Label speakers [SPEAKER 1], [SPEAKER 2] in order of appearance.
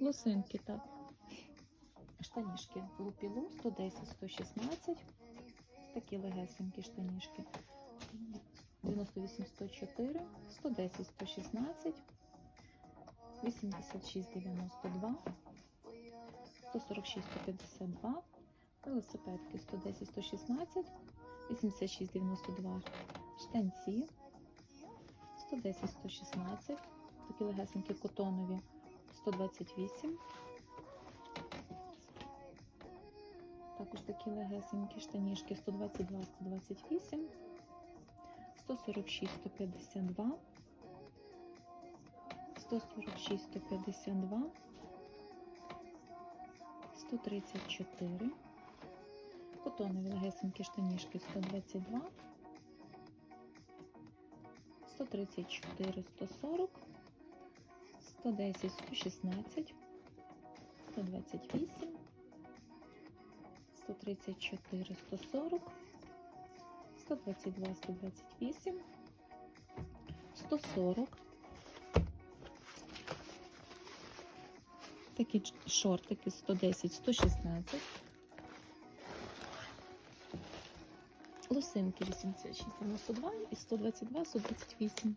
[SPEAKER 1] Лосинки, так. Штанішки лупілу 110, 116. Такі легесенькі штанішки. 98, 104, 110, 116, 86, 92, 146, 152, велосипедки 110, 116, 86, 92, штанці 110, 116, такі легесенькі котонові 128. Також такі легесенькі штанішки 122, 128, 146, 152, 146, 152, 134, котонові легесенькі штанішки 122, 134, 140, 110, 116, 128, 134, 140, 122, 128, 140. Такі шортики 110, 116. Лосинки 86, 92 і 122, 128.